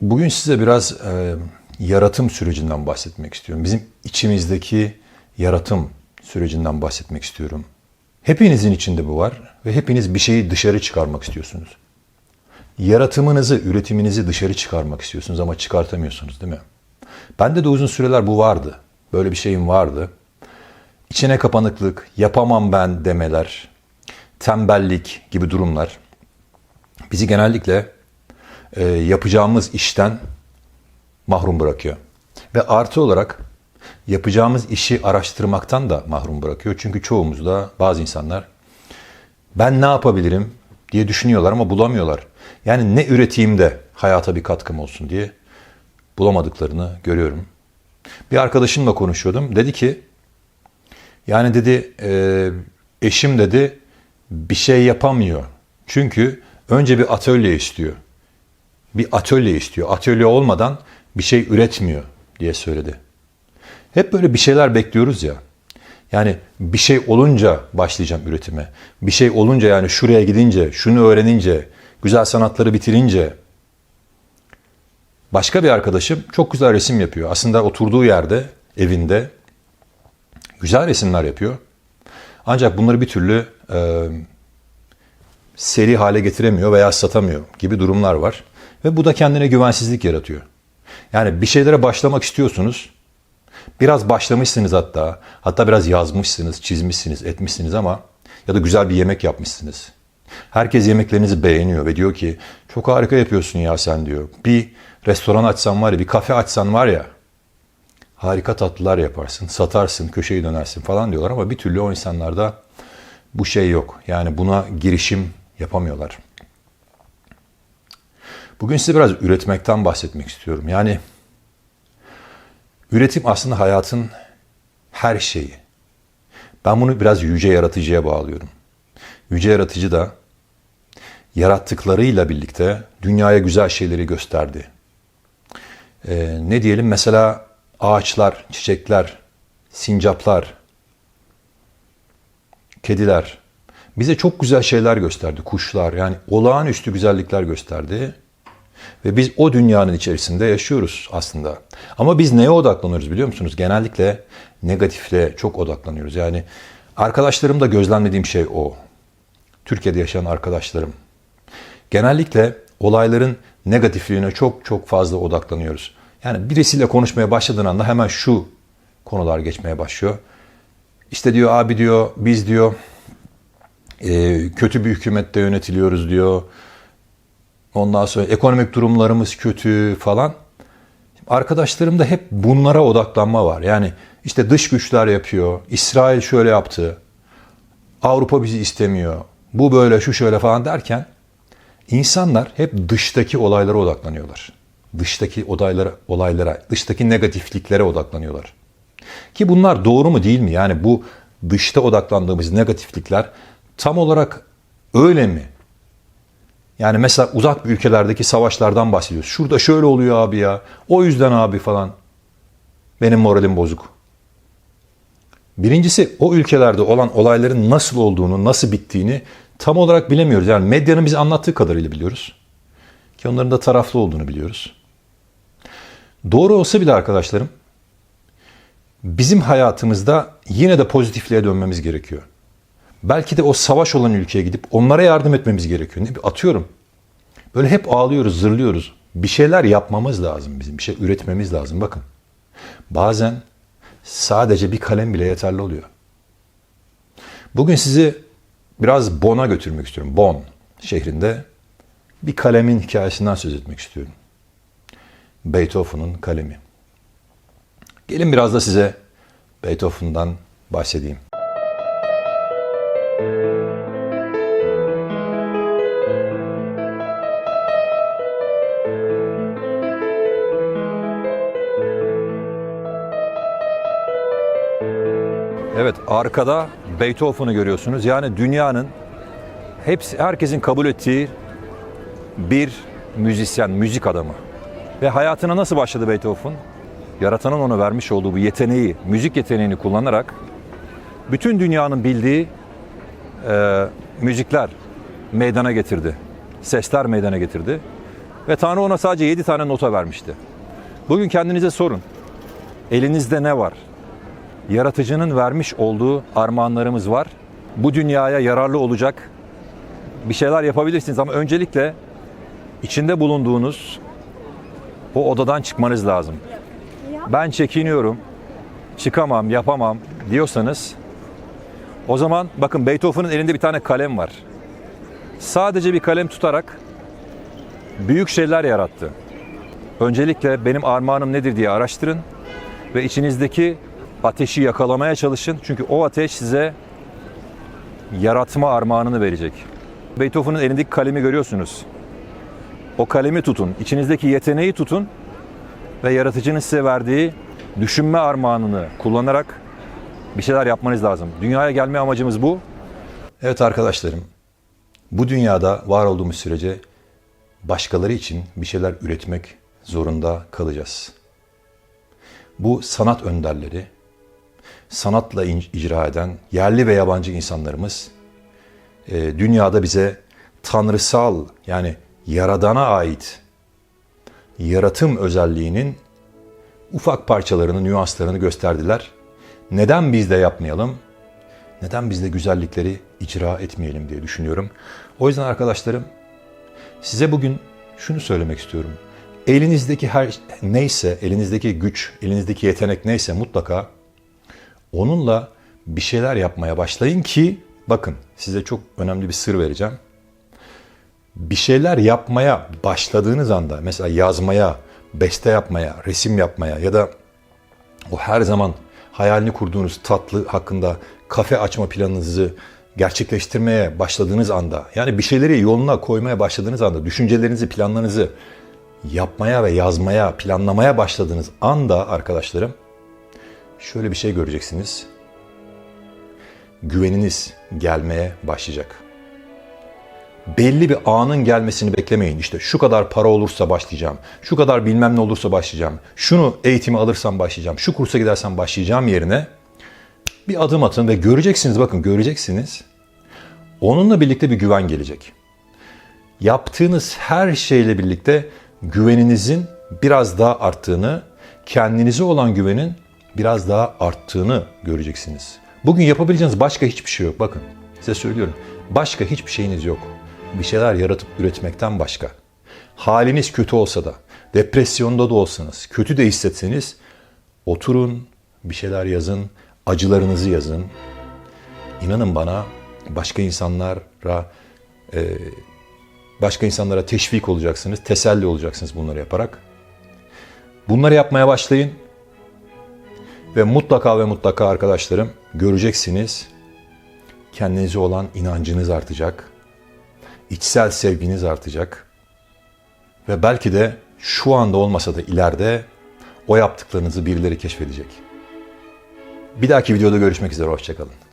Bugün size biraz e, yaratım sürecinden bahsetmek istiyorum. Bizim içimizdeki yaratım sürecinden bahsetmek istiyorum. Hepinizin içinde bu var ve hepiniz bir şeyi dışarı çıkarmak istiyorsunuz. Yaratımınızı, üretiminizi dışarı çıkarmak istiyorsunuz ama çıkartamıyorsunuz değil mi? Bende de uzun süreler bu vardı. Böyle bir şeyim vardı. İçine kapanıklık, yapamam ben demeler, tembellik gibi durumlar bizi genellikle e, yapacağımız işten mahrum bırakıyor. Ve artı olarak yapacağımız işi araştırmaktan da mahrum bırakıyor. Çünkü çoğumuzda bazı insanlar ben ne yapabilirim diye düşünüyorlar ama bulamıyorlar. Yani ne üreteyim de hayata bir katkım olsun diye bulamadıklarını görüyorum. Bir arkadaşımla konuşuyordum. Dedi ki yani dedi e, eşim dedi bir şey yapamıyor. Çünkü önce bir atölye istiyor. Bir atölye istiyor. Atölye olmadan bir şey üretmiyor diye söyledi. Hep böyle bir şeyler bekliyoruz ya. Yani bir şey olunca başlayacağım üretime. Bir şey olunca yani şuraya gidince, şunu öğrenince, güzel sanatları bitirince. Başka bir arkadaşım çok güzel resim yapıyor. Aslında oturduğu yerde, evinde güzel resimler yapıyor. Ancak bunları bir türlü e, seri hale getiremiyor veya satamıyor gibi durumlar var. Ve bu da kendine güvensizlik yaratıyor. Yani bir şeylere başlamak istiyorsunuz. Biraz başlamışsınız hatta. Hatta biraz yazmışsınız, çizmişsiniz, etmişsiniz ama ya da güzel bir yemek yapmışsınız. Herkes yemeklerinizi beğeniyor ve diyor ki çok harika yapıyorsun ya sen diyor. Bir restoran açsan var ya, bir kafe açsan var ya harika tatlılar yaparsın, satarsın, köşeyi dönersin falan diyorlar ama bir türlü o insanlarda bu şey yok. Yani buna girişim yapamıyorlar. Bugün size biraz üretmekten bahsetmek istiyorum. Yani üretim aslında hayatın her şeyi. Ben bunu biraz yüce yaratıcıya bağlıyorum. Yüce yaratıcı da yarattıklarıyla birlikte dünyaya güzel şeyleri gösterdi. Ee, ne diyelim mesela ağaçlar, çiçekler, sincaplar, kediler bize çok güzel şeyler gösterdi. Kuşlar yani olağanüstü güzellikler gösterdi. Ve biz o dünyanın içerisinde yaşıyoruz aslında. Ama biz neye odaklanıyoruz biliyor musunuz? Genellikle negatifle çok odaklanıyoruz. Yani arkadaşlarımda gözlemlediğim şey o. Türkiye'de yaşayan arkadaşlarım. Genellikle olayların negatifliğine çok çok fazla odaklanıyoruz. Yani birisiyle konuşmaya başladığın anda hemen şu konular geçmeye başlıyor. İşte diyor abi diyor biz diyor kötü bir hükümette yönetiliyoruz diyor. Ondan sonra ekonomik durumlarımız kötü falan. Arkadaşlarımda hep bunlara odaklanma var. Yani işte dış güçler yapıyor. İsrail şöyle yaptı. Avrupa bizi istemiyor. Bu böyle şu şöyle falan derken insanlar hep dıştaki olaylara odaklanıyorlar. Dıştaki olaylara, olaylara, dıştaki negatifliklere odaklanıyorlar. Ki bunlar doğru mu değil mi? Yani bu dışta odaklandığımız negatiflikler tam olarak öyle mi? Yani mesela uzak ülkelerdeki savaşlardan bahsediyoruz. Şurada şöyle oluyor abi ya. O yüzden abi falan. Benim moralim bozuk. Birincisi o ülkelerde olan olayların nasıl olduğunu, nasıl bittiğini tam olarak bilemiyoruz. Yani medyanın bize anlattığı kadarıyla biliyoruz. Ki onların da taraflı olduğunu biliyoruz. Doğru olsa bile arkadaşlarım bizim hayatımızda yine de pozitifliğe dönmemiz gerekiyor. Belki de o savaş olan ülkeye gidip onlara yardım etmemiz gerekiyor. Ne atıyorum. Böyle hep ağlıyoruz, zırlıyoruz. Bir şeyler yapmamız lazım bizim. Bir şey üretmemiz lazım. Bakın. Bazen sadece bir kalem bile yeterli oluyor. Bugün sizi biraz Bonn'a götürmek istiyorum. Bonn şehrinde bir kalemin hikayesinden söz etmek istiyorum. Beethoven'ın kalemi. Gelin biraz da size Beethoven'dan bahsedeyim. Evet arkada Beethoven'ı görüyorsunuz. Yani dünyanın hepsi herkesin kabul ettiği bir müzisyen, müzik adamı. Ve hayatına nasıl başladı Beethoven? Yaratanın ona vermiş olduğu bu yeteneği, müzik yeteneğini kullanarak bütün dünyanın bildiği e, müzikler meydana getirdi. Sesler meydana getirdi. Ve Tanrı ona sadece 7 tane nota vermişti. Bugün kendinize sorun. Elinizde ne var? Yaratıcının vermiş olduğu armağanlarımız var. Bu dünyaya yararlı olacak bir şeyler yapabilirsiniz ama öncelikle içinde bulunduğunuz o odadan çıkmanız lazım. Ben çekiniyorum, çıkamam, yapamam diyorsanız o zaman bakın Beethoven'ın elinde bir tane kalem var. Sadece bir kalem tutarak büyük şeyler yarattı. Öncelikle benim armağanım nedir diye araştırın ve içinizdeki ateşi yakalamaya çalışın. Çünkü o ateş size yaratma armağanını verecek. Beethoven'ın elindeki kalemi görüyorsunuz. O kalemi tutun, içinizdeki yeteneği tutun ve yaratıcının size verdiği düşünme armağanını kullanarak bir şeyler yapmanız lazım. Dünyaya gelme amacımız bu. Evet arkadaşlarım, bu dünyada var olduğumuz sürece başkaları için bir şeyler üretmek zorunda kalacağız. Bu sanat önderleri, sanatla icra eden yerli ve yabancı insanlarımız e, dünyada bize tanrısal yani yaradana ait yaratım özelliğinin ufak parçalarını, nüanslarını gösterdiler. Neden biz de yapmayalım? Neden biz de güzellikleri icra etmeyelim diye düşünüyorum. O yüzden arkadaşlarım size bugün şunu söylemek istiyorum. Elinizdeki her neyse, elinizdeki güç, elinizdeki yetenek neyse mutlaka onunla bir şeyler yapmaya başlayın ki bakın size çok önemli bir sır vereceğim. Bir şeyler yapmaya başladığınız anda mesela yazmaya, beste yapmaya, resim yapmaya ya da o her zaman hayalini kurduğunuz tatlı hakkında kafe açma planınızı gerçekleştirmeye başladığınız anda yani bir şeyleri yoluna koymaya başladığınız anda düşüncelerinizi, planlarınızı yapmaya ve yazmaya, planlamaya başladığınız anda arkadaşlarım şöyle bir şey göreceksiniz. Güveniniz gelmeye başlayacak. Belli bir anın gelmesini beklemeyin. İşte şu kadar para olursa başlayacağım. Şu kadar bilmem ne olursa başlayacağım. Şunu eğitimi alırsam başlayacağım. Şu kursa gidersem başlayacağım yerine bir adım atın ve göreceksiniz bakın göreceksiniz. Onunla birlikte bir güven gelecek. Yaptığınız her şeyle birlikte güveninizin biraz daha arttığını, kendinize olan güvenin biraz daha arttığını göreceksiniz. Bugün yapabileceğiniz başka hiçbir şey yok. Bakın size söylüyorum. Başka hiçbir şeyiniz yok. Bir şeyler yaratıp üretmekten başka. Haliniz kötü olsa da, depresyonda da olsanız, kötü de hissetseniz oturun, bir şeyler yazın, acılarınızı yazın. İnanın bana başka insanlara e, başka insanlara teşvik olacaksınız, teselli olacaksınız bunları yaparak. Bunları yapmaya başlayın. Ve mutlaka ve mutlaka arkadaşlarım göreceksiniz kendinize olan inancınız artacak. içsel sevginiz artacak. Ve belki de şu anda olmasa da ileride o yaptıklarınızı birileri keşfedecek. Bir dahaki videoda görüşmek üzere, hoşçakalın.